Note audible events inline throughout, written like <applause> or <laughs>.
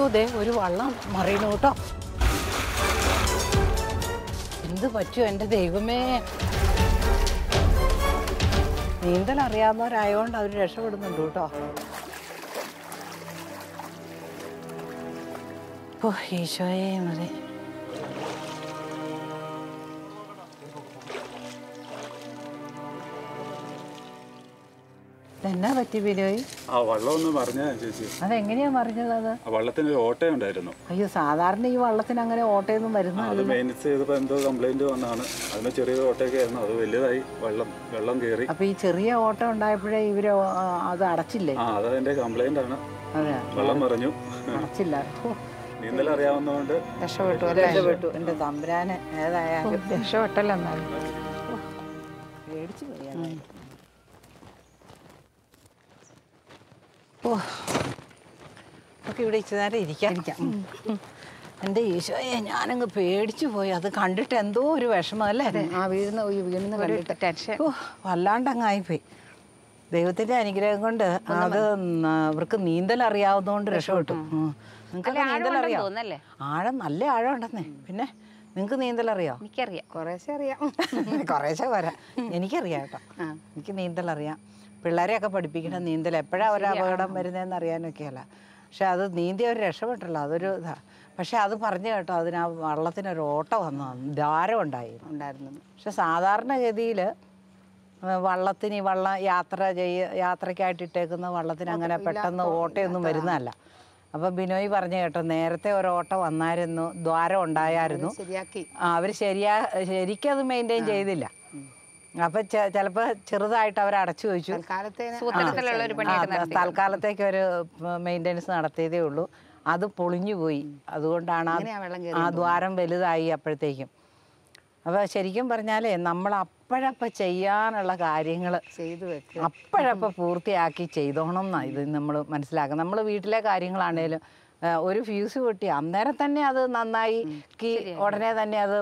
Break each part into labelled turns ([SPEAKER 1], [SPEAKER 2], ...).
[SPEAKER 1] Show ദേ ഒരു വള്ളം മറിയണു കേട്ടോ. എന്ത് പറ്റുമോ എന്റെ ദൈവമേ? നീന്തൽ അറിയാവുന്നവരായതുകൊണ്ട് അവർ രക്ഷപ്പെടുന്നുണ്ട് കേട്ടോ. ഓ ഈശോയെ മതി എന്നാ പറ്റി ബിലോയ്
[SPEAKER 2] ആ വള്ളം ഒന്ന് പറഞ്ഞാ ചേച്ചി.
[SPEAKER 1] അതെങ്ങനെയാ മറിഞ്ഞത്
[SPEAKER 2] ആ വള്ളത്തിന് ഒരു ഓട്ടയുണ്ടായിരുന്നു.
[SPEAKER 1] അയ്യോ സാധാരണ ഈ വള്ളത്തിന് അങ്ങനെ ഓട്ടയൊന്നും വരുന്ന
[SPEAKER 2] അത് മെയിൻസ് ചെയ്തപ്പോൾ എന്തോ കംപ്ലൈന്റ് വന്നാണ് അതിന് ചെറിയൊരു ഓട്ടയൊക്കെ ആയിരുന്നു. അത് വലുതായി വെള്ളം വെള്ളം കയറി
[SPEAKER 1] അപ്പൊ ഈ ചെറിയ ഓട്ടം ഉണ്ടായപ്പോഴേ ഇവർ അത് അടച്ചില്ലേ?
[SPEAKER 2] ആ അത് അതിന്റെ കംപ്ലൈന്റ് ആണ്.
[SPEAKER 1] അതെ.
[SPEAKER 2] വെള്ളം മറിഞ്ഞു.
[SPEAKER 1] അടച്ചില്ല.
[SPEAKER 2] നീന്തൽ അറിയാവുന്നതുകൊണ്ട്
[SPEAKER 1] രക്ഷപ്പെട്ടു അല്ലേ? രക്ഷപ്പെട്ടു. എന്റെ തമ്പുരാന് ഏതായാലും രക്ഷപ്പെട്ടല്ലോ എന്നാലും. പേടിച്ചു പോയി. ഓ. നമുക്ക് ഇവിടെ ഇച്ചിരി നേരം ഇരിക്കാം. എന്റെ ഈശോയെ ഞാനങ്ങ് പേടിച്ചു പോയി. അത് കണ്ടിട്ട് എന്തോ ഒരു വിഷമം അല്ലേ?
[SPEAKER 3] ആ വീഴുന്ന വീഴുന്ന കണ്ടിട്ട്. ടെൻഷൻ
[SPEAKER 1] ഓ. വല്ലാണ്ടങ്ങായിപ്പോയി. ദൈവത്തിന്റെ അനുഗ്രഹം കൊണ്ട് അത് അവർക്ക് നീന്തൽ അറിയാവുന്നതുകൊണ്ട് രക്ഷപ്പെട്ടു. നിങ്ങൾക്ക് നീന്തൽ അറിയാം ആഴം നല്ല ആഴം ഉണ്ടെന്നേ. പിന്നെ നിങ്ങൾക്ക് നീന്തൽ അറിയാം? <laughs>
[SPEAKER 3] എനിക്കറിയാം. കുറേശ്ശെ അറിയാം.
[SPEAKER 1] കുറേശ്ശെ വരാം. എനിക്കറിയാം കേട്ടോ. എനിക്ക് നീന്തൽ അറിയാം. പിള്ളേരെയൊക്കെ പഠിപ്പിക്കണം നീന്തൽ എപ്പോഴാണ് ഒരു അപകടം വരുന്നതെന്ന് അറിയാനൊക്കെയല്ല പക്ഷെ അത് നീന്തി അവർ രക്ഷപ്പെട്ടല്ലോ അതൊരു ഇതാ. പക്ഷെ അത് പറഞ്ഞു കേട്ടോ അതിന് ആ വള്ളത്തിനൊരു ഓട്ടം വന്നു ധാരം ഉണ്ടായി
[SPEAKER 3] ഉണ്ടായിരുന്നു.
[SPEAKER 1] പക്ഷെ സാധാരണഗതിയിൽ വള്ളത്തിന് ഈ വള്ളം യാത്ര ചെയ്യ യാത്രയ്ക്കായിട്ട് ഇട്ടേക്കുന്ന വള്ളത്തിന് അങ്ങനെ പെട്ടെന്ന് ഓട്ടയൊന്നും വരുന്നതല്ല. അപ്പം ബിനോയ് പറഞ്ഞു കേട്ടോ നേരത്തെ ഒരു ഓട്ടം വന്നായിരുന്നു ദ്വാരം ഉണ്ടായായിരുന്നു
[SPEAKER 3] ശരിയാക്കി.
[SPEAKER 1] അവർ ശരിയാ ശരിക്കും അത് മെയിന്റെയിൻ ചെയ്തില്ല. അപ്പം ചിലപ്പോ ചെറുതായിട്ട് അവർ അടച്ചു വെച്ചു. തൽക്കാലത്തേക്ക് ഒരു മെയിന്റെനൻസ് നടത്തിയതേ ഉള്ളൂ. അത് പൊളിഞ്ഞു പോയി. അതുകൊണ്ടാണ് ആ- ദ്വാരം വലുതായി അപ്പോഴത്തേക്കും. അപ്പോൾ ശരിക്കും പറഞ്ഞാലേ നമ്മൾ അപ്പോഴപ്പ ചെയ്യാനുള്ള കാര്യങ്ങൾ
[SPEAKER 3] ചെയ്തു വെക്കുക.
[SPEAKER 1] അപ്പോഴപ്പ പൂർത്തിയാക്കി ചെയ്തോണം എന്നാണ് ഇത് നമ്മൾ മനസ്സിലാക്കുക നമ്മൾ വീട്ടിലെ കാര്യങ്ങളാണേലും ഒരു ഫ്യൂസ് പൊട്ടി. അന്നേരം തന്നെ അത് നന്നായി. കി ഉടനെ തന്നെ അത്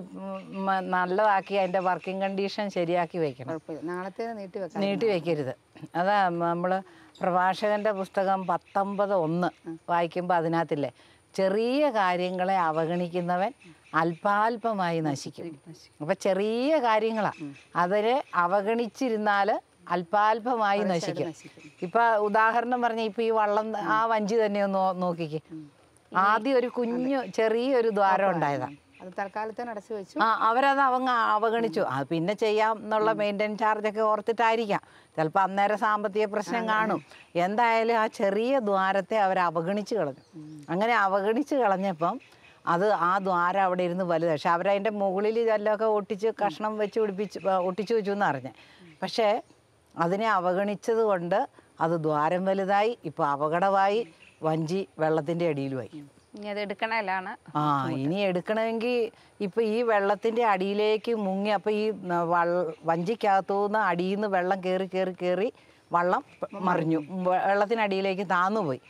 [SPEAKER 1] നല്ലതാക്കി അതിന്റെ വർക്കിംഗ് കണ്ടീഷൻ ശരിയാക്കി വെക്കണം.
[SPEAKER 3] നാളത്തെ നീട്ടി വെക്കാം
[SPEAKER 1] നീട്ടി വെക്കരുത്. അതാ നമ്മൾ പ്രഭാഷകന്റെ പുസ്തകം പത്തൊമ്പത് ഒന്ന് വായിക്കുമ്പോൾ അതിനകത്തില്ലേ ചെറിയ കാര്യങ്ങളെ അവഗണിക്കുന്നവൻ അല്പാൽപമായി നശിക്കും. അപ്പൊ ചെറിയ കാര്യങ്ങളാ. അതിനെ അവഗണിച്ചിരുന്നാൽ അല്പാൽപമായി നശിക്കും. ഇപ്പൊ ഉദാഹരണം പറഞ്ഞ ഇപ്പൊ ഈ വള്ളം ആ വഞ്ചി തന്നെ ഒന്ന് നോക്കിക്കേ. ആദ്യം ഒരു കുഞ്ഞു ചെറിയൊരു ദ്വാരം ഉണ്ടായതാ.
[SPEAKER 3] അത്. തൽക്കാലത്തേന് അടച്ചു വെച്ചു.
[SPEAKER 1] ആ അവരത് അവങ്ങ അവഗണിച്ചു. ആ പിന്നെ ചെയ്യാം എന്നുള്ള മെയിന്റെനൻ ചാർജൊക്കെ ഓർത്തിട്ടായിരിക്കാം. ചിലപ്പോൾ അന്നേരം സാമ്പത്തിക പ്രശ്നം കാണും. എന്തായാലും ആ ചെറിയ ദ്വാരത്തെ അവർ അവഗണിച്ച് കളഞ്ഞു. അങ്ങനെ അവഗണിച്ച് കളഞ്ഞപ്പം അത് ആ ദ്വാരം അവിടെ ഇരുന്ന് വലുത് പക്ഷെ അവരതിന്റെ മുകളിൽ ഇതെല്ലാം ഒക്കെ ഒട്ടിച്ച് കഷ്ണം വെച്ച് പിടിപ്പിച്ച് ഒട്ടിച്ചു ഒട്ടിച്ച് വെച്ചു എന്ന് അറിഞ്ഞ് പക്ഷേ അതിനെ അവഗണിച്ചത് കൊണ്ട് അത് ദ്വാരം വലുതായി ഇപ്പോൾ അപകടമായി വഞ്ചി വെള്ളത്തിന്റെ അടിയിലുമായി.
[SPEAKER 3] ഇനി അത് എടുക്കണേലാണ്
[SPEAKER 1] ആ ഇനി എടുക്കണമെങ്കിൽ ഇപ്പൊ ഈ വെള്ളത്തിന്റെ അടിയിലേക്ക് മുങ്ങി അപ്പൊ ഈ വഞ്ചിക്കകത്തുനിന്ന് അടിയിൽ നിന്ന് വെള്ളം കയറി കയറി കയറി വള്ളം മറിഞ്ഞു. വെള്ളത്തിനടിയിലേക്ക് താന്നുപോയി.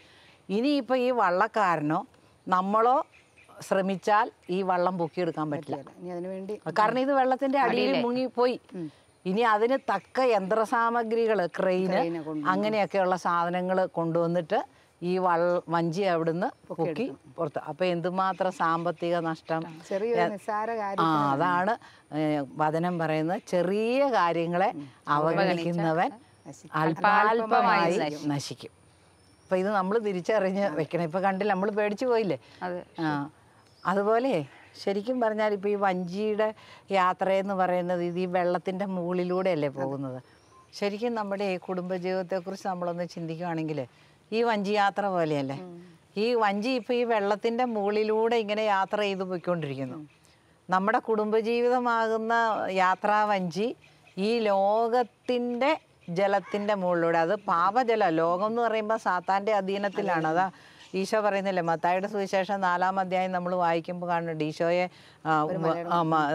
[SPEAKER 1] ഇനിയിപ്പോൾ ഈ വള്ളക്കാരനോ നമ്മളോ ശ്രമിച്ചാൽ ഈ വള്ളം പൊക്കിയെടുക്കാൻ പറ്റില്ല. കാരണം ഇത് വെള്ളത്തിന്റെ അടിയിൽ മുങ്ങിപ്പോയി ഇനി അതിന് തക്ക യന്ത്രസാമഗ്രികൾ ക്രെയിന് അങ്ങനെയൊക്കെയുള്ള സാധനങ്ങൾ കൊണ്ടുവന്നിട്ട് ഈ വൾ വഞ്ചി അവിടുന്ന് പൊക്കി പുറത്ത്. അപ്പൊ എന്തുമാത്രം സാമ്പത്തിക നഷ്ടം? ആ അതാണ് വചനം പറയുന്നത്. ചെറിയ കാര്യങ്ങളെ അവഗണിക്കുന്നവൻ അല്പാൽപമായി നശിക്കും. അപ്പൊ ഇത് നമ്മൾ തിരിച്ചറിഞ്ഞ് വെക്കണം. ഇപ്പൊ കണ്ടില്ല നമ്മൾ പേടിച്ചു പോയില്ലേ? അതുപോലെ ശരിക്കും പറഞ്ഞാൽ ഇപ്പോൾ ഈ വഞ്ചിയുടെ യാത്രയെന്ന് പറയുന്നത് ഇത് ഈ വെള്ളത്തിന്റെ മുകളിലൂടെയല്ലേ പോകുന്നത്? ശരിക്കും നമ്മുടെ ഈ കുടുംബജീവിതത്തെക്കുറിച്ച് നമ്മളൊന്ന് ചിന്തിക്കുകയാണെങ്കിൽ ഈ വഞ്ചി യാത്ര പോലെയല്ലേ? ഈ വഞ്ചി ഇപ്പോൾ ഈ വെള്ളത്തിന്റെ മുകളിലൂടെ ഇങ്ങനെ യാത്ര ചെയ്ത് പോയിക്കൊണ്ടിരിക്കുന്നു. നമ്മുടെ കുടുംബജീവിതമാകുന്ന യാത്രാ വഞ്ചി ഈ ലോകത്തിന്റെ ജലത്തിന്റെ മുകളിലൂടെ അത് പാപജല ലോകം എന്ന് പറയുമ്പോൾ സാത്താന്റെ അധീനത്തിലാണ്. അതാ ഈശോ പറയുന്നില്ലേ മത്തായുടെ സുവിശേഷം നാലാം അധ്യായം നമ്മൾ വായിക്കുമ്പോൾ കാണുന്നുണ്ട് ഈശോയെ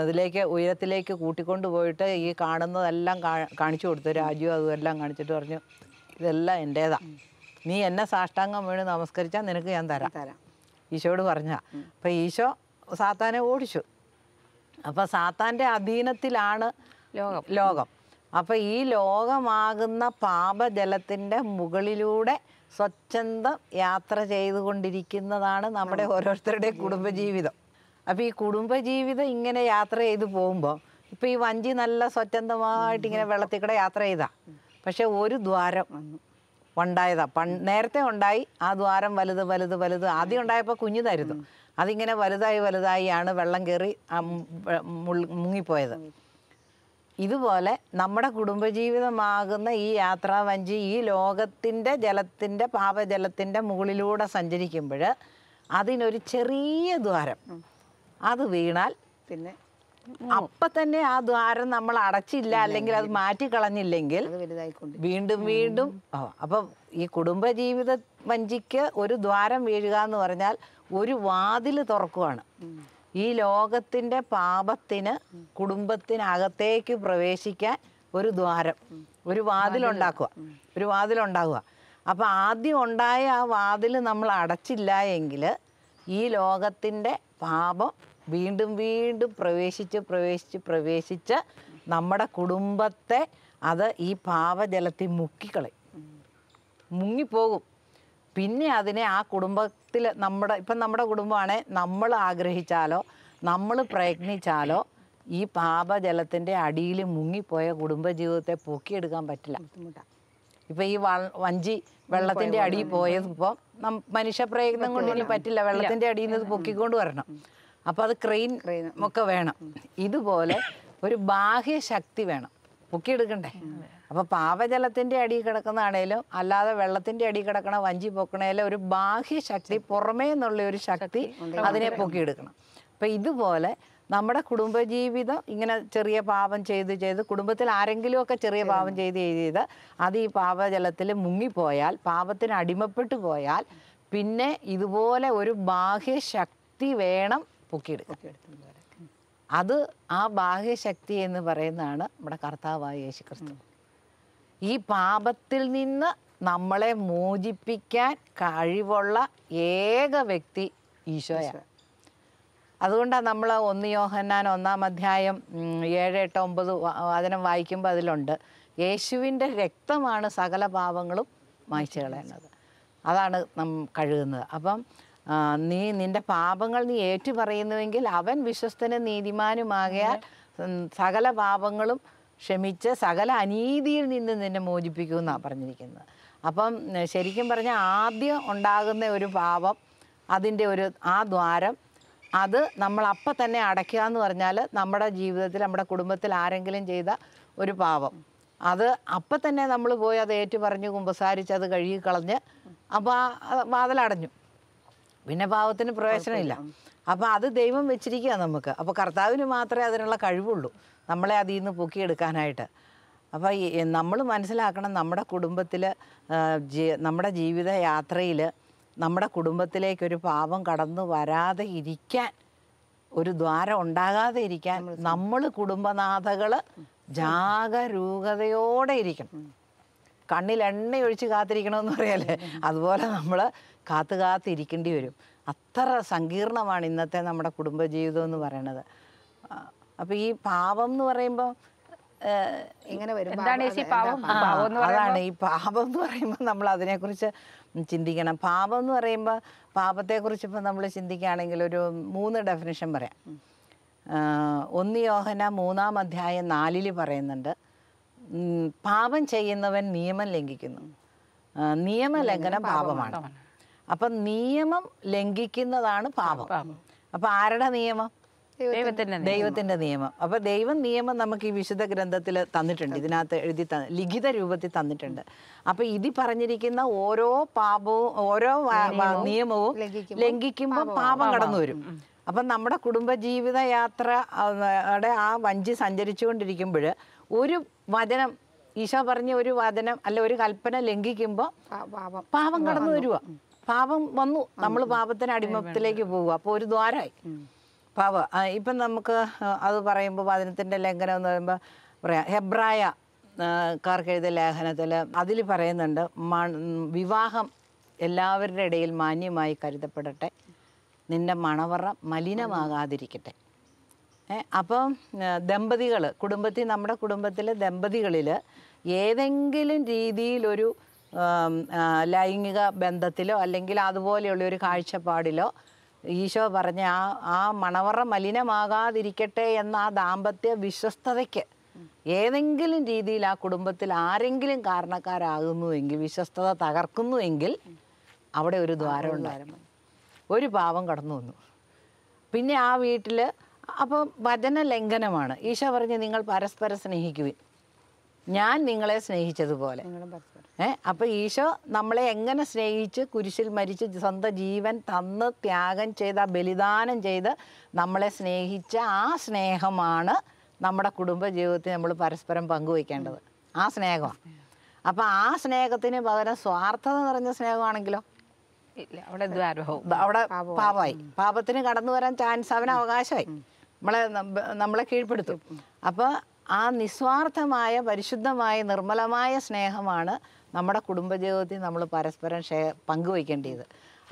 [SPEAKER 1] അതിലേക്ക് ഉയരത്തിലേക്ക് കൂട്ടിക്കൊണ്ട് പോയിട്ട് ഈ കാണുന്നതെല്ലാം കാണിച്ചു കൊടുത്തു രാജു അതുമെല്ലാം കാണിച്ചിട്ട് പറഞ്ഞു ഇതെല്ലാം എന്റേതാണ് നീ എന്നെ സാഷ്ടാംഗം വീണ് നമസ്കരിച്ചാൽ നിനക്ക് ഞാൻ തരാം.
[SPEAKER 3] തരാം.
[SPEAKER 1] ഈശോയോട് പറഞ്ഞ അപ്പം ഈശോ സാത്താനെ ഓടിച്ചു. അപ്പം സാത്താന്റെ അധീനത്തിലാണ്
[SPEAKER 3] ലോകം.
[SPEAKER 1] ലോകം. അപ്പം ഈ ലോകമാകുന്ന പാപജലത്തിന്റെ മുകളിലൂടെ സ്വച്ഛന്തം യാത്ര ചെയ്തുകൊണ്ടിരിക്കുന്നതാണ് നമ്മുടെ ഓരോരുത്തരുടെ കുടുംബജീവിതം. അപ്പോൾ ഈ കുടുംബജീവിതം ഇങ്ങനെ യാത്ര ചെയ്ത് പോകുമ്പോൾ ഇപ്പോൾ ഈ വഞ്ചി നല്ല സ്വച്ഛന്തമായിട്ട് ഇങ്ങനെ വെള്ളത്തിൽ കൂടെ യാത്ര ചെയ്താ. പക്ഷേ ഒരു ദ്വാരം ഉണ്ടായതാ. പൺ നേരത്തെ ഉണ്ടായി ആ ദ്വാരം വലുത് വലുത് വലുത്. ആദ്യം ഉണ്ടായപ്പോൾ കുഞ്ഞിതായിരുന്നു അതിങ്ങനെ വലുതായി വലുതായി ആണ് വെള്ളം കയറി മുങ്ങിപ്പോയത്. ഇതുപോലെ നമ്മുടെ കുടുംബജീവിതമാകുന്ന ഈ യാത്രാവഞ്ചി ഈ ലോകത്തിന്റെ ജലത്തിന്റെ പാപജലത്തിന്റെ മുകളിലൂടെ സഞ്ചരിക്കുമ്പോൾ അതിനൊരു ചെറിയ ദ്വാരം. അത് വീണാൽ
[SPEAKER 3] പിന്നെ
[SPEAKER 1] അപ്പം തന്നെ ആ ദ്വാരം നമ്മൾ അടച്ചില്ല അല്ലെങ്കിൽ അത് മാറ്റിക്കളഞ്ഞില്ലെങ്കിൽ വീണ്ടും വീണ്ടും അപ്പം ഈ കുടുംബജീവിത വഞ്ചിക്ക് ഒരു ദ്വാരം വീഴുക എന്ന് പറഞ്ഞാൽ ഒരു വാതിൽ തുറക്കുവാണ്. ഈ ലോകത്തിന്റെ പാപത്തിന് കുടുംബത്തിനകത്തേക്ക് പ്രവേശിക്കാൻ ഒരു ദ്വാരം ഒരു വാതിലുണ്ടാക്കുക ഒരു വാതിലുണ്ടാകുക അപ്പോൾ ആദ്യം ഉണ്ടായ ആ വാതിൽ നമ്മൾ അടച്ചില്ല എങ്കിൽ ഈ ലോകത്തിന്റെ പാപം വീണ്ടും വീണ്ടും പ്രവേശിച്ച് പ്രവേശിച്ച് പ്രവേശിച്ച് നമ്മുടെ കുടുംബത്തെ അത് ഈ പാപജലത്തിൽ മുക്കിക്കളയും. മുങ്ങിപ്പോകും. പിന്നെ അതിനെ ആ കുടുംബത്തിൽ നമ്മുടെ ഇപ്പം നമ്മുടെ കുടുംബമാണെ നമ്മൾ ആഗ്രഹിച്ചാലോ നമ്മൾ പ്രയത്നിച്ചാലോ ഈ പാപജലത്തിന്റെ അടിയിൽ മുങ്ങിപ്പോയ കുടുംബജീവിതത്തെ പൊക്കിയെടുക്കാൻ പറ്റില്ല. ഇപ്പം ഈ വഞ്ചി വെള്ളത്തിന്റെ അടിയിൽ പോയതിപ്പോൾ നം മനുഷ്യ പ്രയത്നം കൊണ്ട് ഇനി പറ്റില്ല. വെള്ളത്തിന്റെ അടിയിൽ നിന്ന് പൊക്കിക്കൊണ്ട് വരണം. അപ്പോൾ അത് ക്രെയിൻ ഒക്കെ വേണം. ഇതുപോലെ ഒരു ബാഹ്യ ശക്തി വേണം. പൊക്കിയെടുക്കണ്ടേ? അപ്പോൾ പാപജലത്തിന്റെ അടി കിടക്കുന്നതാണേലും അല്ലാതെ വെള്ളത്തിന്റെ അടി കിടക്കണ വഞ്ചി പൊക്കണേലും ഒരു ബാഹ്യ ശക്തി പുറമേ എന്നുള്ള ഒരു ശക്തി അതിനെ പൊക്കിയെടുക്കണം. അപ്പം ഇതുപോലെ നമ്മുടെ കുടുംബജീവിതം ഇങ്ങനെ ചെറിയ പാപം ചെയ്ത് ചെയ്ത് കുടുംബത്തിൽ ആരെങ്കിലുമൊക്കെ ചെറിയ പാപം ചെയ്ത് ചെയ്ത് അത് ഈ പാപജലത്തിൽ മുങ്ങിപ്പോയാൽ പാപത്തിന് അടിമപ്പെട്ടു പോയാൽ പിന്നെ ഇതുപോലെ ഒരു ബാഹ്യ ശക്തി വേണം പൊക്കിയെടുക്കാൻ. അത് ആ ബാഹ്യശക്തി എന്ന് പറയുന്നതാണ് നമ്മുടെ കർത്താവായ യേശു ക്രിസ്തു ഈ പാപത്തിൽ നിന്ന് നമ്മളെ മോചിപ്പിക്കാൻ കഴിവുള്ള ഏക വ്യക്തി ഈശോയാണ് അതുകൊണ്ടാണ് നമ്മൾ ഒന്ന് യോഹന്നാൻ ഒന്നാം അധ്യായം ഏഴ് എട്ട് ഒമ്പത് വചനം വായിക്കുമ്പോൾ അതിലുണ്ട്. യേശുവിന്റെ രക്തമാണ് സകല പാപങ്ങളും മായ്ച്ചു കളയുന്നത്. അതാണ് നം കഴുകുന്നത്. അപ്പം നീ നിന്റെ പാപങ്ങൾ നീ ഏറ്റു പറയുന്നുവെങ്കിൽ അവൻ വിശ്വസ്തനും നീതിമാനുമാകയാൽ സകല പാപങ്ങളും ക്ഷമിച്ച് സകല അനീതിയിൽ നിന്ന് നിന്നെ മോചിപ്പിക്കും എന്നാണ് പറഞ്ഞിരിക്കുന്നത്. അപ്പം ശരിക്കും പറഞ്ഞാൽ ആദ്യം ഉണ്ടാകുന്ന ഒരു പാപം അതിന്റെ ഒരു ആ ദ്വാരം അത് നമ്മൾ അപ്പം തന്നെ അടയ്ക്കുക എന്ന് പറഞ്ഞാൽ നമ്മുടെ ജീവിതത്തിൽ നമ്മുടെ കുടുംബത്തിൽ ആരെങ്കിലും ചെയ്ത ഒരു പാപം. അത് അപ്പം തന്നെ നമ്മൾ പോയി അത് ഏറ്റു പറഞ്ഞ് കുമ്പസാരിച്ച് അത് കഴുകി കളഞ്ഞ് അപ്പോൾ ആ വാതിലടഞ്ഞു. പിന്നെ പാവത്തിന് പ്രവേശനമില്ല. അപ്പോൾ അത് ദൈവം വെച്ചിരിക്കുക നമുക്ക്. അപ്പോൾ കർത്താവിന് മാത്രമേ അതിനുള്ള കഴിവുള്ളൂ. നമ്മളെ അതിൽ നിന്ന് പൊക്കിയെടുക്കാനായിട്ട്. അപ്പോൾ നമ്മൾ മനസ്സിലാക്കണം നമ്മുടെ കുടുംബത്തിൽ നമ്മുടെ ജീവിത യാത്രയിൽ നമ്മുടെ കുടുംബത്തിലേക്കൊരു പാപം കടന്നു വരാതെ ഇരിക്കാൻ ഒരു ദ്വാരം ഉണ്ടാകാതെ ഇരിക്കാൻ നമ്മൾ കുടുംബനാഥകൾ ജാഗരൂകതയോടെ ഇരിക്കണം. കണ്ണിൽ എണ്ണയൊഴിച്ച് കാത്തിരിക്കണമെന്ന് പറയല്ലേ? അതുപോലെ നമ്മൾ കാത്തു കാത്തിരിക്കേണ്ടി വരും അത്ര സങ്കീർണമാണ് ഇന്നത്തെ നമ്മുടെ കുടുംബജീവിതം എന്ന് പറയണത്. അപ്പോൾ ഈ പാപം എന്ന് പറയുമ്പോൾ
[SPEAKER 3] ഇങ്ങനെ വരും.
[SPEAKER 1] അതാണ് ഈ പാപം എന്ന് പറയുമ്പോൾ നമ്മൾ അതിനെക്കുറിച്ച് ചിന്തിക്കണം. പാപം എന്ന് പറയുമ്പോൾ പാപത്തെക്കുറിച്ച് ഇപ്പം നമ്മൾ ചിന്തിക്കുകയാണെങ്കിൽ ഒരു മൂന്ന് ഡെഫിനിഷൻ പറയാം. ഒന്ന് യോഹന മൂന്നാം അധ്യായം നാലിൽ പറയുന്നുണ്ട് പാപം ചെയ്യുന്നവൻ നിയമം ലംഘിക്കുന്നു. നിയമലംഘനം പാപമാണ്. അപ്പം നിയമം ലംഘിക്കുന്നതാണ് പാപം. അപ്പം ആരുടെ നിയമം?
[SPEAKER 3] ദൈവത്തിന്റെ
[SPEAKER 1] ദൈവത്തിന്റെ നിയമം. അപ്പൊ ദൈവം നിയമം നമുക്ക് ഈ വിശുദ്ധ ഗ്രന്ഥത്തിൽ തന്നിട്ടുണ്ട്. ഇതിനകത്ത് എഴുതി ലിഖിത രൂപത്തിൽ തന്നിട്ടുണ്ട്. അപ്പൊ ഇത് പറഞ്ഞിരിക്കുന്ന ഓരോ പാപവും ഓരോ നിയമവും ലംഘിക്കുമ്പോൾ പാപം കടന്നു വരും. അപ്പൊ നമ്മുടെ കുടുംബജീവിത യാത്ര ആ, വഞ്ചി സഞ്ചരിച്ചുകൊണ്ടിരിക്കുമ്പോൾ ഒരു വചനം ഈശോ പറഞ്ഞ ഒരു വചനം അല്ല ഒരു കൽപ്പന ലംഘിക്കുമ്പോൾ
[SPEAKER 3] പാപം.
[SPEAKER 1] പാപം കടന്നു വരുക പാപം വന്നു. നമ്മൾ പാപത്തിന് അടിമത്തിലേക്ക് പോവുക അപ്പോൾ ഒരു ദ്വാരമായി പാപ. ഇപ്പം നമുക്ക് അത് പറയുമ്പോൾ വചനത്തിന്റെ ലംഘനം എന്ന് പറയുമ്പോൾ പറയാം ഹെബ്രായ കാർക്കെഴുതിയ കാർക്ക് എഴുതിയ ലേഖനത്തിൽ അതിൽ പറയുന്നുണ്ട് വിവാഹം എല്ലാവരുടെ ഇടയിൽ മാന്യമായി കരുതപ്പെടട്ടെ. നിന്റെ മണവറ മലിനമാകാതിരിക്കട്ടെ. ഏ, അപ്പം ദമ്പതികൾ കുടുംബത്തിൽ നമ്മുടെ കുടുംബത്തിലെ ദമ്പതികളിൽ ഏതെങ്കിലും രീതിയിലൊരു ലൈംഗിക ബന്ധത്തിലോ അല്ലെങ്കിൽ അതുപോലെയുള്ള ഒരു കാഴ്ചപ്പാടിലോ ഈശോ പറഞ്ഞ ആ ആ മണവറ മലിനമാകാതിരിക്കട്ടെ എന്ന ആ ദാമ്പത്യ വിശ്വസ്തതയ്ക്ക് ഏതെങ്കിലും രീതിയിൽ ആ കുടുംബത്തിൽ ആരെങ്കിലും കാരണക്കാരാകുന്നുവെങ്കിൽ വിശ്വസ്തത തകർക്കുന്നുവെങ്കിൽ അവിടെ ഒരു ദ്വാരം ഉണ്ടായിരുന്നു ഒരു പാവം കടന്നു വന്നു. പിന്നെ ആ വീട്ടിൽ അപ്പം വചന ലംഘനമാണ്. ഈശോ പറഞ്ഞ് നിങ്ങൾ പരസ്പരം സ്നേഹിക്കുവിൻ. ഞാൻ നിങ്ങളെ സ്നേഹിച്ചതുപോലെ. ഏ അപ്പം ഈശോ നമ്മളെ എങ്ങനെ സ്നേഹിച്ച് കുരിശിൽ മരിച്ച് സ്വന്തം ജീവൻ തന്ന് ത്യാഗം ചെയ്ത ബലിദാനം ചെയ്ത് നമ്മളെ സ്നേഹിച്ച ആ സ്നേഹമാണ് നമ്മുടെ കുടുംബ ജീവിതത്തിൽ നമ്മൾ പരസ്പരം പങ്കുവയ്ക്കേണ്ടത്. ആ സ്നേഹമാണ്. അപ്പോൾ ആ സ്നേഹത്തിന് പകരം സ്വാർത്ഥത നിറഞ്ഞ സ്നേഹമാണെങ്കിലോ?
[SPEAKER 3] ഇല്ല അവിടെ ദ്വാരവും
[SPEAKER 1] അവിടെ പാപമായി. പാപത്തിന് കടന്നു വരാൻ ചാൻസ് അവന് അവകാശമായി. നമ്മളെ നമ്മളെ കീഴ്പ്പെടുത്തും. അപ്പോൾ ആ നിസ്വാർത്ഥമായ പരിശുദ്ധമായ നിർമ്മലമായ സ്നേഹമാണ് നമ്മുടെ കുടുംബജീവിതത്തിൽ നമ്മൾ പരസ്പരം ഷേ പങ്കുവയ്ക്കേണ്ടത്.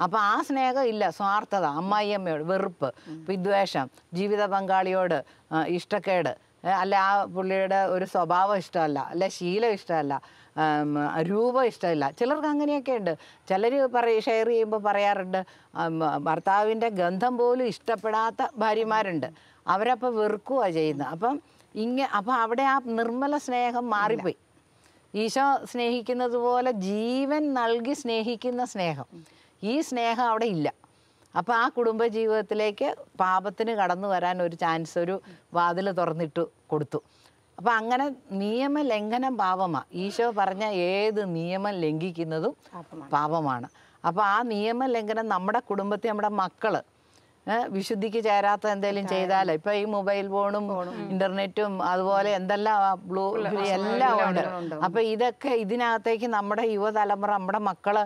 [SPEAKER 1] അപ്പോൾ ആ സ്നേഹം ഇല്ല സ്വാർത്ഥത അമ്മായിയമ്മയോട് വെറുപ്പ് വിദ്വേഷം ജീവിത പങ്കാളിയോട് ഇഷ്ടക്കേട് അല്ല ആ പുള്ളിയുടെ ഒരു സ്വഭാവം ഇഷ്ടമല്ല അല്ല ശീലം ഇഷ്ടമല്ല രൂപം ഇഷ്ടമില്ല. ചിലർക്ക് അങ്ങനെയൊക്കെ ഉണ്ട്. ചിലർ പറയ ഷെയർ ചെയ്യുമ്പോൾ പറയാറുണ്ട് ഭർത്താവിന്റെ ഗന്ധം പോലും ഇഷ്ടപ്പെടാത്ത ഭാര്യമാരുണ്ട്. അവരപ്പോൾ വെറുക്കുകയാണ് ചെയ്യുന്നത്. അപ്പം ഇങ്ങ അപ്പം അവിടെ ആ നിർമ്മല സ്നേഹം മാറിപ്പോയി. ഈശോ സ്നേഹിക്കുന്നത് പോലെ ജീവൻ നൽകി സ്നേഹിക്കുന്ന സ്നേഹം. ഈ സ്നേഹം അവിടെ ഇല്ല. അപ്പോൾ ആ കുടുംബ ജീവിതത്തിലേക്ക് പാപത്തിന് കടന്നു വരാൻ ഒരു ചാൻസ് ഒരു വാതിൽ തുറന്നിട്ട് കൊടുത്തു. അപ്പോൾ അങ്ങനെ നിയമ ലംഘനം പാപമാണ് ഈശോ പറഞ്ഞ ഏത് നിയമം ലംഘിക്കുന്നതും പാപമാണ്. അപ്പോൾ ആ നിയമ ലംഘനം നമ്മുടെ കുടുംബത്തെ നമ്മുടെ മക്കൾ വിശുദ്ധിക്ക് ചേരാത്ത എന്തെങ്കിലും ചെയ്താൽ ഇപ്പൊ ഈ മൊബൈൽ ഫോണും ഇന്റർനെറ്റും അതുപോലെ എന്തെല്ലാം ബ്ലൂ എല്ലാം ഉണ്ട്. അപ്പൊ ഇതൊക്കെ ഇതിനകത്തേക്ക് നമ്മുടെ യുവതലമുറ നമ്മുടെ മക്കൾ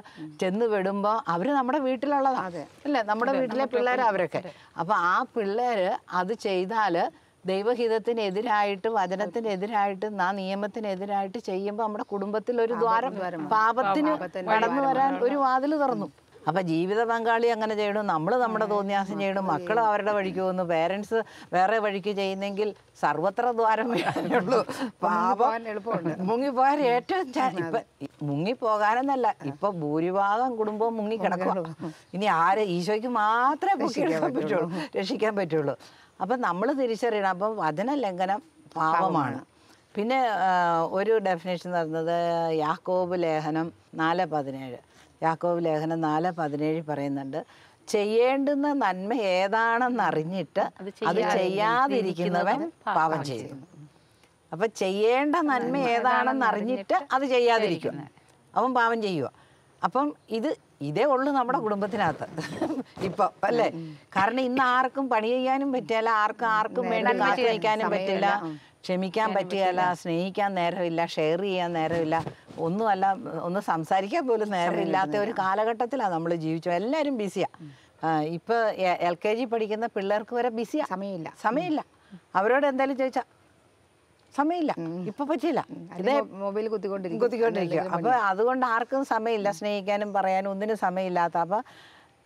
[SPEAKER 1] ചെന്ന് വിടുമ്പോ അവർ നമ്മുടെ വീട്ടിലുള്ളതാണ് അല്ലേ? നമ്മുടെ വീട്ടിലെ പിള്ളേർ അവരൊക്കെ. അപ്പൊ ആ പിള്ളേര് അത് ചെയ്താൽ ദൈവഹിതത്തിനെതിരായിട്ട് വചനത്തിനെതിരായിട്ട് ആ നിയമത്തിനെതിരായിട്ട് ചെയ്യുമ്പോൾ നമ്മുടെ കുടുംബത്തിൽ ഒരു ദ്വാരം പാപത്തിന് കടന്നു വരാൻ ഒരു വാതിൽ തുറന്നു. അപ്പൊ ജീവിത പങ്കാളി അങ്ങനെ ചെയ്യണം നമ്മൾ നമ്മുടെ തോന്നിയാസം ചെയ്യണം മക്കൾ അവരുടെ വഴിക്ക് പോകുന്നു പേരൻസ് വേറെ വഴിക്ക് ചെയ്യുന്നെങ്കിൽ സർവത്ര ദ്വാരം ഉള്ളൂ പാപം മുങ്ങിപ്പോകാൻ ഏറ്റവും ഇപ്പം മുങ്ങിപ്പോകാനെന്നല്ല ഇപ്പൊ ഭൂരിഭാഗം കുടുംബവും മുങ്ങി കിടക്കുക ഇനി ആരെ ഈശോയ്ക്ക് മാത്രമേ പൊക്കിയെടുക്കാൻ പറ്റുള്ളൂ. രക്ഷിക്കാൻ പറ്റുള്ളൂ. അപ്പം നമ്മൾ തിരിച്ചറിയണം. അപ്പം വചന ലംഘനം പാപമാണ്. പിന്നെ ഒരു ഡെഫിനേഷൻ പറയുന്നത് യാക്കോബ് ലേഖനം നാല് പതിനേഴ്. യാക്കോബ് ലേഖനം നാല് പതിനേഴ് പറയുന്നുണ്ട് ചെയ്യേണ്ടുന്ന നന്മ ഏതാണെന്ന് അറിഞ്ഞിട്ട് അത് ചെയ്യാതിരിക്കുന്നവൻ പാപം ചെയ്യുന്നു. അപ്പൊ ചെയ്യേണ്ട നന്മ ഏതാണെന്ന് അറിഞ്ഞിട്ട് അത് ചെയ്യാതിരിക്കും അവൻ പാപം ചെയ്യുക അപ്പം ഇത് ഇതേ ഉള്ളു നമ്മുടെ കുടുംബത്തിനകത്ത്. <laughs> ഇപ്പൊ അല്ലേ? കാരണം ഇന്ന് ആർക്കും പണി ചെയ്യാനും പറ്റില്ല ആർക്കും ആർക്കും വേണ്ടി കാത്തു വയ്ക്കാനും പറ്റില്ല ക്ഷമിക്കാൻ പറ്റുകയില്ല സ്നേഹിക്കാൻ നേരമില്ല ഷെയർ ചെയ്യാൻ നേരമില്ല. ഒന്നുമല്ല ഒന്ന് സംസാരിക്കാൻ പോലും നേരമില്ലാത്ത ഒരു കാലഘട്ടത്തിലാണ് നമ്മൾ ജീവിച്ചു എല്ലാവരും ബിസിയാ. ഇപ്പൊ എൽ കെ ജി പഠിക്കുന്ന പിള്ളേർക്ക് വരെ ബിസിയാ.
[SPEAKER 3] സമയമില്ല.
[SPEAKER 1] സമയമില്ല. അവരോട് എന്തായാലും ചോദിച്ചാ സമയമില്ല. ഇപ്പൊ പറ്റില്ല ഇതേ
[SPEAKER 3] മൊബൈൽ കുത്തിക്കൊണ്ടിരിക്കും.
[SPEAKER 1] കുത്തിക്കൊണ്ടിരിക്കും അപ്പൊ അതുകൊണ്ട് ആർക്കും സമയമില്ല. സ്നേഹിക്കാനും പറയാനും ഒന്നിനും സമയമില്ലാത്ത അപ്പൊ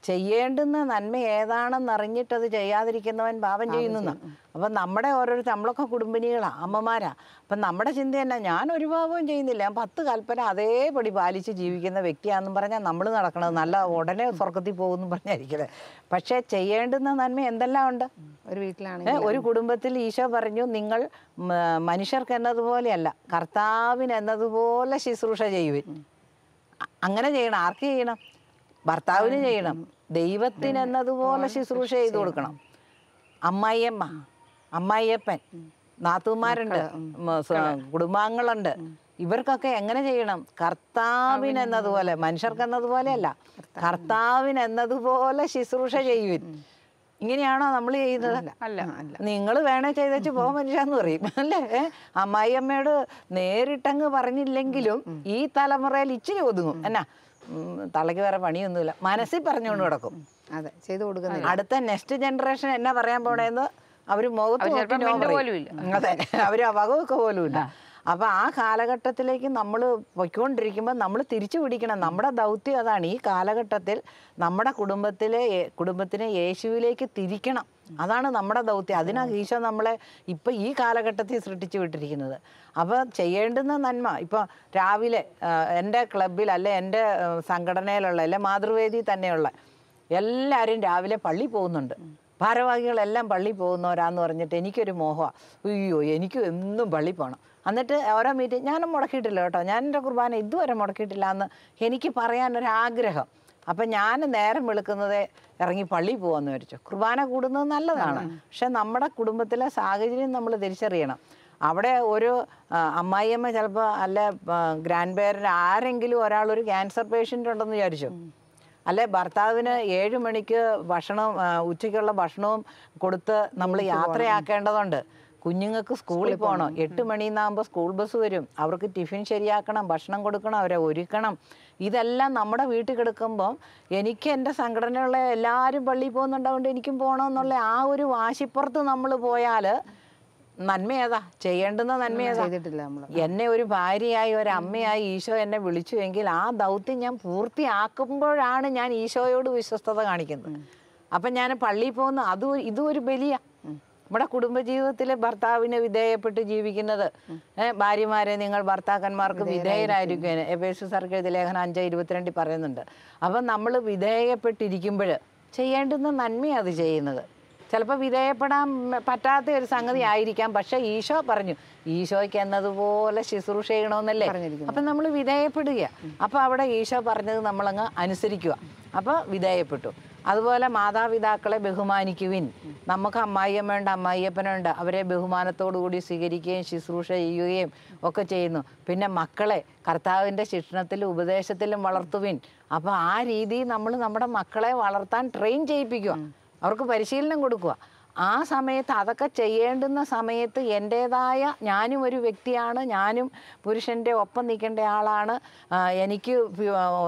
[SPEAKER 1] ചെയ്യേണ്ടുന്ന നന്മ ഏതാണെന്ന് അറിഞ്ഞിട്ട് അത് ചെയ്യാതിരിക്കുന്നവൻ പാപം ചെയ്യുന്നു അപ്പൊ നമ്മുടെ ഓരോരുത്തർ നമ്മളൊക്കെ കുടുംബിനികളാ അമ്മമാരാ. അപ്പൊ നമ്മുടെ ചിന്ത തന്നെ ഞാൻ ഒരു പാപവും ചെയ്യുന്നില്ല. ഞാൻ പത്ത് കൽപ്പന അതേപടി പാലിച്ച് ജീവിക്കുന്ന വ്യക്തിയാണെന്ന് പറഞ്ഞാൽ നമ്മൾ നടക്കണത് നല്ല ഉടനെ സ്വർഗത്തിൽ പോകുന്നു പറഞ്ഞായിരിക്കും പക്ഷേ ചെയ്യേണ്ടുന്ന നന്മ എന്തെല്ലാം ഉണ്ട്?
[SPEAKER 3] ഒരു വീട്ടിലാണ്
[SPEAKER 1] ഒരു കുടുംബത്തിൽ ഈശോ പറഞ്ഞു നിങ്ങൾ മനുഷ്യർക്ക് എന്നതുപോലെയല്ല കർത്താവിന് എന്നതുപോലെ ശുശ്രൂഷ ചെയ്യുവിൻ. അങ്ങനെ ചെയ്യണം. ആർക്ക് ചെയ്യണം? ഭർത്താവിന് ചെയ്യണം. ദൈവത്തിന് എന്നതുപോലെ ശുശ്രൂഷ ചെയ്തു കൊടുക്കണം. അമ്മായിയമ്മ അമ്മായിയപ്പൻ നാത്തുമാരുണ്ട് കുടുംബാംഗങ്ങളുണ്ട്. ഇവർക്കൊക്കെ എങ്ങനെ ചെയ്യണം? കർത്താവിന് എന്നതുപോലെ മനുഷ്യർക്ക് എന്നതുപോലെയല്ല കർത്താവിന്. എന്നതുപോലെ ശുശ്രൂഷ ചെയ്യുവിൻ. ഇങ്ങനെയാണോ നമ്മൾ ചെയ്യുന്നത്?
[SPEAKER 3] അല്ല
[SPEAKER 1] നിങ്ങൾ വേണേ ചെയ്തേച്ച് പോ മനുഷ്യന്ന് പറയും. <laughs> അല്ലേ? അമ്മായി അമ്മായിയമ്മയോട് നേരിട്ടങ്ങ് പറഞ്ഞില്ലെങ്കിലും ഈ തലമുറയിൽ ഇച്ചിരി ഒതുങ്ങും. എന്നാ? തള്ളയ്ക്ക് വേറെ പണിയൊന്നുമില്ല. മനസ്സിൽ പറഞ്ഞുകൊണ്ട് കിടക്കും.
[SPEAKER 3] അതെ ചെയ്തു കൊടുക്കുന്ന
[SPEAKER 1] അടുത്ത നെക്സ്റ്റ് ജനറേഷൻ എന്നാ പറയാൻ പോണേന്ന്? അവർ മുഖത്ത്. അതെ. അവർ വകവെക്ക പോലും ഇല്ല അപ്പൊ ആ കാലഘട്ടത്തിലേക്ക് നമ്മൾ പൊയ്ക്കൊണ്ടിരിക്കുമ്പോൾ നമ്മൾ തിരിച്ചു പിടിക്കണം. നമ്മുടെ ദൗത്യം അതാണ്. ഈ കാലഘട്ടത്തിൽ നമ്മുടെ കുടുംബത്തിലെ കുടുംബത്തിനെ യേശുവിലേക്ക് തിരിക്കണം. അതാണ് നമ്മുടെ ദൗത്യം. അതിനാണ് ഈശോ നമ്മളെ ഇപ്പം ഈ കാലഘട്ടത്തിൽ സൃഷ്ടിച്ചു വിട്ടിരിക്കുന്നത്. അപ്പോൾ ചെയ്യേണ്ടുന്ന നന്മ ഇപ്പോൾ രാവിലെ എന്റെ ക്ലബിൽ അല്ലെ എന്റെ സംഘടനയിലുള്ള അല്ലെ മാതൃവേദി തന്നെയുള്ള എല്ലാവരും രാവിലെ പള്ളി പോകുന്നുണ്ട്. ഭാരവാഹികളെല്ലാം പള്ളി പോകുന്നവരാന്ന് പറഞ്ഞിട്ട് എനിക്കൊരു മോഹമാണ് അയ്യോ എനിക്കും എന്നും പള്ളി പോകണം എന്നിട്ട് ഓരോ മീറ്റിംഗ് ഞാനും മുടക്കിയിട്ടില്ല കേട്ടോ. ഞാൻ എന്റെ കുർബാന ഇതുവരെ മുടക്കിയിട്ടില്ല എന്ന് എനിക്ക് പറയാനൊരാഗ്രഹം. അപ്പം ഞാൻ നേരം വെളുക്കുന്നത് ഇറങ്ങി പള്ളി പോകാമെന്ന് വിചാരിച്ചു. കുർബാന കൂടുന്നത് നല്ലതാണ്. പക്ഷെ നമ്മുടെ കുടുംബത്തിലെ സാഹചര്യം നമ്മൾ തിരിച്ചറിയണം. അവിടെ ഒരു അമ്മായിയമ്മ ചിലപ്പോൾ അല്ല ഗ്രാൻഡ് പേരന്റ് ആരെങ്കിലും ഒരാൾ ഒരു ക്യാൻസർ പേഷ്യന്റ് ഉണ്ടെന്ന് വിചാരിച്ചു. അല്ലെ ഭർത്താവിന് ഏഴ് മണിക്ക് ഭക്ഷണം ഉച്ചയ്ക്കുള്ള ഭക്ഷണവും കൊടുത്ത് നമ്മൾ യാത്രയാക്കേണ്ടതുണ്ട്. കുഞ്ഞുങ്ങൾക്ക് സ്കൂളിൽ പോകണം എട്ട് മണിന്നാകുമ്പോൾ സ്കൂൾ ബസ് വരും. അവർക്ക് ടിഫിൻ ശരിയാക്കണം ഭക്ഷണം കൊടുക്കണം അവരെ ഒരുക്കണം. ഇതെല്ലാം നമ്മുടെ വീട്ടിൽ കിടക്കുമ്പം എനിക്ക് എന്റെ സംഘടനയുള്ള എല്ലാവരും പള്ളിയിൽ പോകുന്നുണ്ടാവുകൊണ്ട് എനിക്കും പോകണമെന്നുള്ള ആ ഒരു വാശിപ്പുറത്ത് നമ്മൾ പോയാൽ നന്മ ഏതാ? ചെയ്യേണ്ടുന്ന നന്മ ഏതാ?
[SPEAKER 3] ചെയ്തിട്ടില്ല നമ്മൾ
[SPEAKER 1] എന്നെ ഒരു ഭാര്യയായി ഒരു അമ്മയായി ഈശോ എന്നെ വിളിച്ചു എങ്കിൽ ആ ദൗത്യം ഞാൻ പൂർത്തിയാക്കുമ്പോഴാണ് ഞാൻ ഈശോയോട് വിശ്വസ്തത കാണിക്കുന്നത്. അപ്പം ഞാൻ പള്ളിയിൽ പോകുന്ന അതും ഇതും ഒരു ബലിയ. നമ്മുടെ കുടുംബജീവിതത്തിൽ ഭർത്താവിന് വിധേയപ്പെട്ട് ജീവിക്കുന്നത് ഏഹ് ഭാര്യമാരെ നിങ്ങൾ ഭർത്താക്കന്മാർക്ക് വിധേയരായിരിക്കും എബേസു സർക്കെഴുതി ലേഖനം അഞ്ച് ഇരുപത്തിരണ്ടിൽ പറയുന്നുണ്ട്. അപ്പം നമ്മൾ വിധേയപ്പെട്ടിരിക്കുമ്പോൾ ചെയ്യേണ്ടുന്ന നന്മയാണ് അത് ചെയ്യുന്നത്. ചിലപ്പോൾ വിധേയപ്പെടാൻ പറ്റാത്ത ഒരു സംഗതി ആയിരിക്കാം. പക്ഷെ ഈശോ പറഞ്ഞു ഈശോയ്ക്ക് എന്നതുപോലെ ശുശ്രൂഷ ചെയ്യണമെന്നല്ലേ? അപ്പം നമ്മൾ വിധേയപ്പെടുക അപ്പോൾ അവിടെ ഈശോ പറഞ്ഞത് നമ്മളങ്ങ് അനുസരിക്കുക. അപ്പോൾ വിധേയപ്പെട്ടു. അതുപോലെ മാതാപിതാക്കളെ ബഹുമാനിക്കുവിൻ. നമുക്ക് അമ്മായിയമ്മയുണ്ട് അമ്മായിയപ്പനുണ്ട് അവരെ ബഹുമാനത്തോടു കൂടി സ്വീകരിക്കുകയും ശുശ്രൂഷ ചെയ്യുകയും ഒക്കെ ചെയ്യുന്നു. പിന്നെ മക്കളെ കർത്താവിന്റെ ശിക്ഷണത്തിലും ഉപദേശത്തിലും വളർത്തുവിൻ. അപ്പോൾ ആ രീതിയിൽ നമ്മൾ നമ്മുടെ മക്കളെ വളർത്താൻ ട്രെയിൻ ചെയ്യിപ്പിക്കുക. അവർക്ക് പരിശീലനം കൊടുക്കുക. ആ സമയത്ത് അതൊക്കെ ചെയ്യേണ്ടുന്ന സമയത്ത് എന്റേതായ ഞാനും ഒരു വ്യക്തിയാണ് ഞാനും പുരുഷന്റെ ഒപ്പം നിൽക്കേണ്ട ആളാണ്. എനിക്ക്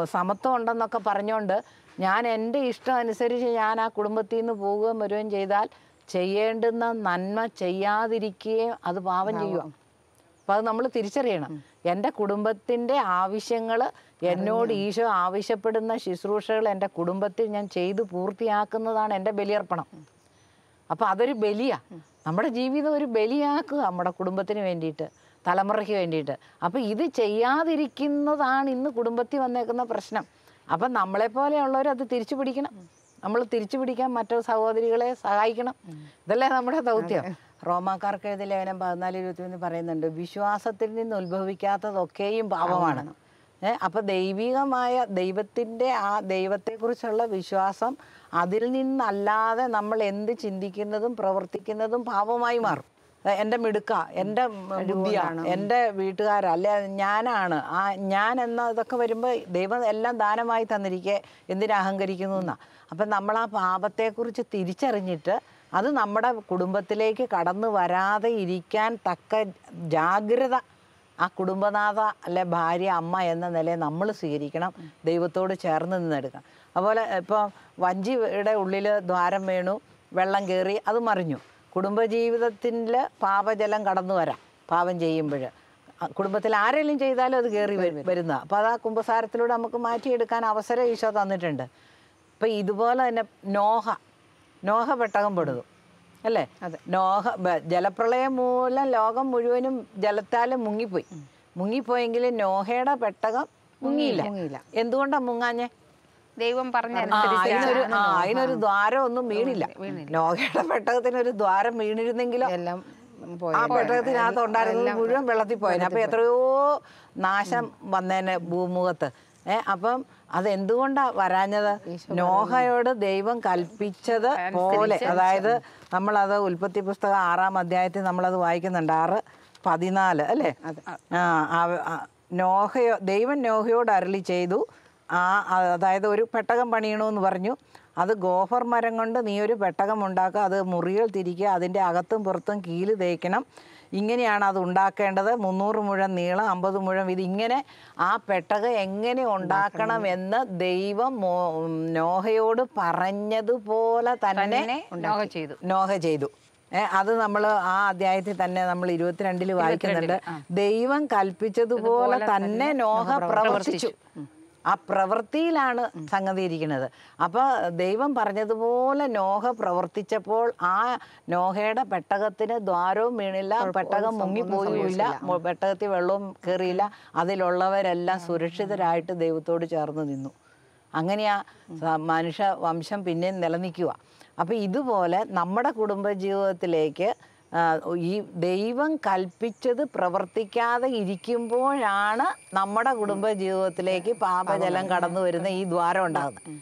[SPEAKER 1] സമത്വം ഉണ്ടെന്നൊക്കെ പറഞ്ഞുകൊണ്ട് ഞാൻ എന്റെ ഇഷ്ടം അനുസരിച്ച് ഞാൻ ആ കുടുംബത്തിൽ നിന്ന് പോവുകയും വരികയും ചെയ്താൽ ചെയ്യേണ്ടുന്ന നന്മ ചെയ്യാതിരിക്കുകയും അത് പാപം ചെയ്യുക. അപ്പോൾ അത് നമ്മൾ തിരിച്ചറിയണം. എന്റെ കുടുംബത്തിന്റെ ആവശ്യങ്ങൾ എന്നോട് ഈശോ ആവശ്യപ്പെടുന്ന ശുശ്രൂഷകൾ എന്റെ കുടുംബത്തിൽ ഞാൻ ചെയ്ത് പൂർത്തിയാക്കുന്നതാണ് എന്റെ ബലിയർപ്പണം. അപ്പോൾ അതൊരു ബലിയാണ് നമ്മുടെ ജീവിതം ഒരു ബലിയാക്കുക നമ്മുടെ കുടുംബത്തിന് വേണ്ടിയിട്ട് തലമുറയ്ക്ക് വേണ്ടിയിട്ട്. അപ്പോൾ ഇത് ചെയ്യാതിരിക്കുന്നതാണ് ഇന്ന് കുടുംബത്തിൽ വന്നേക്കുന്ന പ്രശ്നം. അപ്പം നമ്മളെപ്പോലെയുള്ളവർ അത് തിരിച്ചു പിടിക്കണം. നമ്മൾ തിരിച്ചു പിടിക്കാൻ മറ്റു സഹോദരികളെ സഹായിക്കണം. ഇതല്ലേ നമ്മുടെ ദൗത്യം. റോമാക്കാർക്ക് എഴുതി ലേഖനം പതിനാല് ഇരുപത്തിമൂന്ന് പറയുന്നുണ്ട് വിശ്വാസത്തിൽ നിന്ന് ഉത്ഭവിക്കാത്തതൊക്കെയും പാപമാണ്. ഏഹ് അപ്പൊ ദൈവികമായ ദൈവത്തിന്റെ ആ ദൈവത്തെക്കുറിച്ചുള്ള വിശ്വാസം അതിൽ നിന്നല്ലാതെ നമ്മൾ എന്ത് ചിന്തിക്കുന്നതും പ്രവർത്തിക്കുന്നതും പാപമായി മാറും. എന്റെ മിടുക്ക എന്റെ ബുദ്ധിയാണ് എന്റെ വീട്ടുകാരാ അല്ലെ? ഞാനാണ്. ആ ഞാൻ എന്ന ഇതൊക്കെ വരുമ്പോൾ ദൈവം എല്ലാം ദാനമായി തന്നിരിക്കെ എന്തിനാ അഹങ്കരിക്കുന്നു എന്നാ അപ്പം നമ്മൾ ആ പാപത്തെക്കുറിച്ച് തിരിച്ചറിഞ്ഞിട്ട് അത് നമ്മുടെ കുടുംബത്തിലേക്ക് കടന്നു വരാതെ ഇരിക്കാൻ തക്ക ജാഗ്രത ആ കുടുംബനാഥ അല്ലെ ഭാര്യ അമ്മ എന്ന നിലയെ നമ്മൾ സ്വീകരിക്കണം ദൈവത്തോട് ചേർന്ന് നിന്നെടുക്കണം. അതുപോലെ ഇപ്പോൾ വഞ്ചിയുടെ ഉള്ളിൽ ദ്വാരം വീണു വെള്ളം കയറി അത് മറിഞ്ഞു. കുടുംബജീവിതത്തിൽ പാപജലം കടന്നു വരാം പാപം ചെയ്യുമ്പോൾ. കുടുംബത്തിൽ ആരെങ്കിലും ചെയ്താലും അത് കയറി വരുന്ന. അപ്പോൾ അത് ആ കുംഭസാരത്തിലൂടെ നമുക്ക് മാറ്റിയെടുക്കാൻ അവസരം ഈശോ തന്നിട്ടുണ്ട്. ഇപ്പം ഇതുപോലെ തന്നെ നോഹ നോഹ പെട്ടകം പെടുന്നു. അല്ലേ? നോഹ ജലപ്രളയം മൂലം ലോകം മുഴുവനും ജലത്താൽ മുങ്ങിപ്പോയി. മുങ്ങിപ്പോയെങ്കിൽ നോഹയുടെ പെട്ടകം മുങ്ങിയില്ല.
[SPEAKER 3] എന്തുകൊണ്ടാണ്
[SPEAKER 1] എന്തുകൊണ്ടാ മുങ്ങാഞ്ഞേ?
[SPEAKER 4] ദൈവം
[SPEAKER 1] പറഞ്ഞു അതിനൊരു ദ്വാരം ഒന്നും വീണില്ല. നോഹയുടെ പെട്ടകത്തിന് ഒരു ദ്വാരം വീണിരുന്നെങ്കിലോ
[SPEAKER 3] എല്ലാം
[SPEAKER 1] ആ പെട്ടകത്തിനകത്ത് ഉണ്ടായിരുന്നത് മുഴുവൻ വെള്ളത്തിൽ പോയേനെ അപ്പൊ എത്രയോ നാശം വന്നേനെ ഭൂമുഖത്ത്. ഏ അപ്പം അത് എന്തുകൊണ്ടാ വരാഞ്ഞത് നോഹയോട് ദൈവം കൽപ്പിച്ചത് പോലെ. അതായത് നമ്മളത് ഉൽപ്പത്തി പുസ്തകം ആറാം അധ്യായത്തിൽ നമ്മളത് വായിക്കുന്നുണ്ട്. ആറ് പതിനാല് അല്ലേ? ആ, നോഹയോ ദൈവം നോഹയോട് അരളി ചെയ്തു. ആ അതായത് ഒരു പെട്ടകം പണിയണമെന്ന് പറഞ്ഞു. അത് ഗോഫർ മരം കൊണ്ട് നീ ഒരു പെട്ടകം ഉണ്ടാക്കുക. അത് മുറികൾ തിരിക്കുക. അതിന്റെ അകത്തും പുറത്തും കീൽ തേക്കണം. ഇങ്ങനെയാണ് അത് ഉണ്ടാക്കേണ്ടത്. മുന്നൂറ് മുഴം നീളം അമ്പത് മുഴം ഇത് ഇങ്ങനെ ആ പെട്ടക എങ്ങനെ ഉണ്ടാക്കണം എന്ന് ദൈവം നോഹയോട് പറഞ്ഞതുപോലെ തന്നെ
[SPEAKER 4] നോഹ ചെയ്തു.
[SPEAKER 1] നോഹ ചെയ്തു. അത് നമ്മൾ ആ അധ്യായത്തിൽ തന്നെ നമ്മൾ ഇരുപത്തിരണ്ടിൽ വായിക്കുന്നുണ്ട്. ദൈവം കൽപ്പിച്ചതുപോലെ തന്നെ നോഹ പ്രവർത്തിച്ചു. ആ പ്രവൃത്തിയിലാണ് സംഗതി ഇരിക്കുന്നത്. അപ്പോൾ ദൈവം പറഞ്ഞതുപോലെ നോഹ പ്രവർത്തിച്ചപ്പോൾ ആ നോഹയുടെ പെട്ടകത്തിന് ദ്വാരവും വീണില്ല പെട്ടകം മുങ്ങിപ്പോയില്ല പെട്ടകത്തിൽ വെള്ളവും കയറിയില്ല അതിലുള്ളവരെല്ലാം സുരക്ഷിതരായിട്ട് ദൈവത്തോട് ചേർന്ന് നിന്നു. അങ്ങനെയാ മനുഷ്യ വംശം പിന്നെയും നിലനിൽക്കുക അപ്പം ഇതുപോലെ നമ്മുടെ കുടുംബ ജീവിതത്തിലേക്ക് ഈ ദൈവം കൽപ്പിച്ചത് പ്രവർത്തിക്കാതെ ഇരിക്കുമ്പോഴാണ് നമ്മുടെ കുടുംബ ജീവിതത്തിലേക്ക് പാപജലം. കടന്നു വരുന്ന ഈ ദ്വാരം ഉണ്ടാകുന്നത്.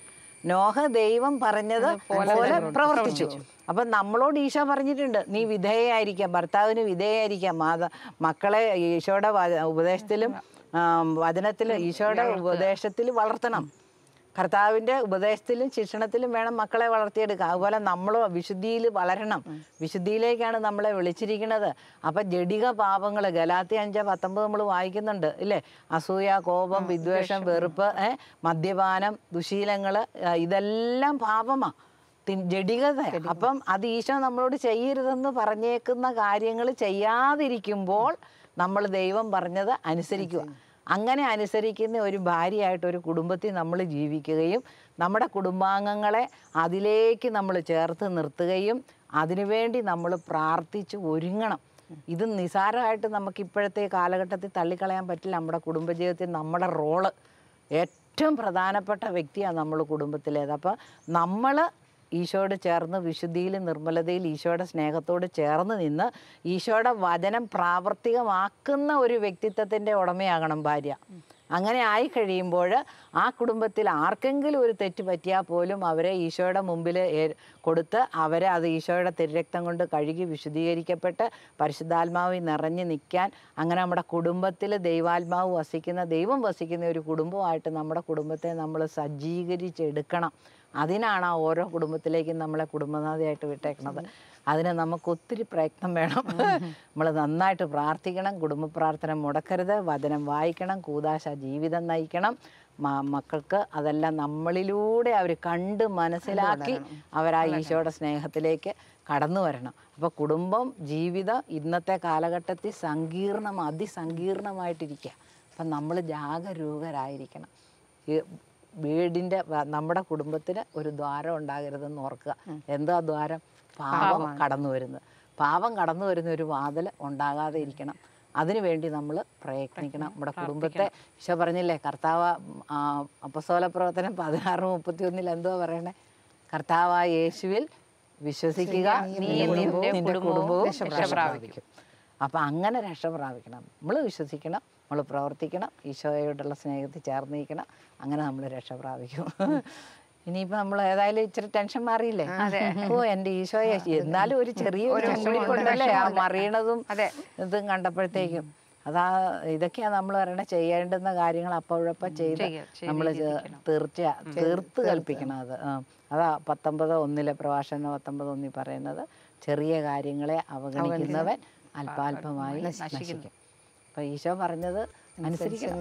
[SPEAKER 1] നോഹ ദൈവം പറഞ്ഞത് പോലെ പ്രവർത്തിച്ചു. അപ്പം നമ്മളോട് ഈശോ പറഞ്ഞിട്ടുണ്ട് നീ വിധേയായിരിക്കാം ഭർത്താവിന് വിധേയായിരിക്കാം മാത മക്കളെ ഈശോയുടെ ഉപദേശത്തിലും വചനത്തിലും ഈശോയുടെ ഉപദേശത്തിൽ വളർത്തണം. കർത്താവിന്റെ ഉപദേശത്തിലും ശിക്ഷണത്തിലും വേണം മക്കളെ വളർത്തിയെടുക്കുക അതുപോലെ നമ്മളും വിശുദ്ധിയിൽ വളരണം. വിശുദ്ധിയിലേക്കാണ് നമ്മളെ വിളിച്ചിരിക്കുന്നത്. അപ്പം ജഡിക പാപങ്ങൾ ഗലാത്തി അഞ്ച് പത്തൊമ്പത് നമ്മൾ വായിക്കുന്നുണ്ട് ഇല്ലേ? അസൂയ കോപം വിദ്വേഷം വെറുപ്പ് മദ്യപാനം ദുശീലങ്ങൾ ഇതെല്ലാം പാപമാണ് ജഡികത അപ്പം അത് ഈശോ നമ്മളോട് ചെയ്യരുതെന്ന് പറഞ്ഞേക്കുന്ന കാര്യങ്ങൾ ചെയ്യാതിരിക്കുമ്പോൾ നമ്മൾ ദൈവം പറഞ്ഞത് അനുസരിക്കുക. അങ്ങനെ അനുസരിക്കുന്ന ഒരു ഭാര്യയായിട്ട് ഒരു കുടുംബത്തിൽ നമ്മൾ ജീവിക്കുകയും നമ്മുടെ കുടുംബാംഗങ്ങളെ അതിലേക്ക് നമ്മൾ ചേർത്ത് നിർത്തുകയും അതിനുവേണ്ടി നമ്മൾ പ്രാർത്ഥിച്ച് ഒരുങ്ങണം. ഇത് നിസാരമായിട്ട് നമുക്ക് ഇപ്പോഴത്തെ കാലഘട്ടത്തിൽ തള്ളിക്കളയാൻ പറ്റില്ല. നമ്മുടെ കുടുംബജീവിതത്തിൽ നമ്മുടെ റോൾ ഏറ്റവും പ്രധാനപ്പെട്ട വ്യക്തിയാണ് നമ്മൾ കുടുംബത്തിലേത്. അപ്പോൾ നമ്മൾ ഈശോയോട് ചേർന്ന് വിശുദ്ധിയിൽ നിർമ്മലതയിൽ ഈശോയുടെ സ്നേഹത്തോട് ചേർന്ന് നിന്ന് ഈശോയുടെ വചനം പ്രാവർത്തികമാക്കുന്ന ഒരു വ്യക്തിത്വത്തിന്റെ ഉടമയാകണം ഭാര്യ. അങ്ങനെ ആയി കഴിയുമ്പോൾ ആ കുടുംബത്തിൽ ആർക്കെങ്കിലും ഒരു തെറ്റ് പറ്റിയാൽ പോലും അവരെ ഈശോയുടെ മുമ്പിൽ കൊടുത്ത് അവരെ അത് ഈശോയുടെ തിരുരക്തം കൊണ്ട് കഴുകി വിശുദ്ധീകരിക്കപ്പെട്ട് പരിശുദ്ധാത്മാവിൽ നിറഞ്ഞു നിൽക്കാൻ അങ്ങനെ നമ്മുടെ കുടുംബത്തിൽ ദൈവാത്മാവ് വസിക്കുന്ന ദൈവം വസിക്കുന്ന ഒരു കുടുംബമായിട്ട് നമ്മുടെ കുടുംബത്തെ നമ്മൾ സജ്ജീകരിച്ചെടുക്കണം. അതിനാണ് ആ ഓരോ കുടുംബത്തിലേക്കും നമ്മളെ കുടുംബനാഥിയായിട്ട് വിട്ടേക്കുന്നത് അതിന് നമുക്ക് ഒത്തിരി പ്രയത്നം വേണം. നമ്മൾ നന്നായിട്ട് പ്രാർത്ഥിക്കണം കുടുംബ പ്രാർത്ഥന മുടക്കരുത് വചനം വായിക്കണം കൂതാശ ജീവിതം നയിക്കണം. മക്കൾക്ക് അതെല്ലാം നമ്മളിലൂടെ അവർ കണ്ട് മനസ്സിലാക്കി അവരാ ഈശോയുടെ സ്നേഹത്തിലേക്ക് കടന്നു വരണം. അപ്പോൾ കുടുംബം ജീവിതം ഇന്നത്തെ കാലഘട്ടത്തിൽ സങ്കീർണം അതിസങ്കീർണമായിട്ടിരിക്കുക അപ്പം നമ്മൾ ജാഗരൂകരായിരിക്കണം. വീടിന്റെ നമ്മുടെ കുടുംബത്തിന് ഒരു ദ്വാരം ഉണ്ടാകരുതെന്ന് ഓർക്കുക. എന്താ ദ്വാരം? പാപം കടന്നു വരുന്നത്. പാപം കടന്നു വരുന്ന ഒരു വാതിൽ ഉണ്ടാകാതെ ഇരിക്കണം. അതിനുവേണ്ടി നമ്മൾ പ്രയത്നിക്കണം. നമ്മുടെ കുടുംബത്തെ ഈശോ പറഞ്ഞില്ലേ കർത്താവ് അപ്പസോല പ്രവർത്തനം പതിനാറ് മുപ്പത്തി ഒന്നിൽ എന്തുവാ പറയണേ? കർത്താവ് യേശുവിൽ വിശ്വസിക്കുക നീയും നിന്റെ കുടുംബവും രക്ഷ പ്രാപിക്കും അപ്പം അങ്ങനെ രക്ഷ പ്രാപിക്കണം നമ്മൾ വിശ്വസിക്കണം. നമ്മൾ പ്രവർത്തിക്കണം ഈശോയോടുള്ള സ്നേഹത്തിൽ ചേർന്നിരിക്കണം അങ്ങനെ നമ്മൾ രക്ഷ പ്രാപിക്കും. ഇനിയിപ്പോ നമ്മൾ ഏതായാലും ഇച്ചിരി ടെൻഷൻ മാറിയില്ലേ? ഓ എന്റെ ഈശോയെ എന്നാലും ഒരു ചെറിയ ആ മറിയണതും ഇതും കണ്ടപ്പോഴത്തേക്കും. അതാ ഇതൊക്കെയാ നമ്മൾ പറയണ ചെയ്യേണ്ടുന്ന കാര്യങ്ങൾ അപ്പോഴപ്പോൾ ചെയ്ത് നമ്മൾ തീർച്ച തീർത്ത് കൽപ്പിക്കണം അത്. അതാ പത്തൊമ്പത് ഒന്നിലെ പ്രഭാഷണ പത്തൊമ്പത് ഒന്നിൽ പറയുന്നത് ചെറിയ കാര്യങ്ങളെ അവഗണിക്കുന്നവൻ അല്പാൽപമായി നശിക്കും. അപ്പൊ ഈശോ പറഞ്ഞത് അനുസരിക്കണം.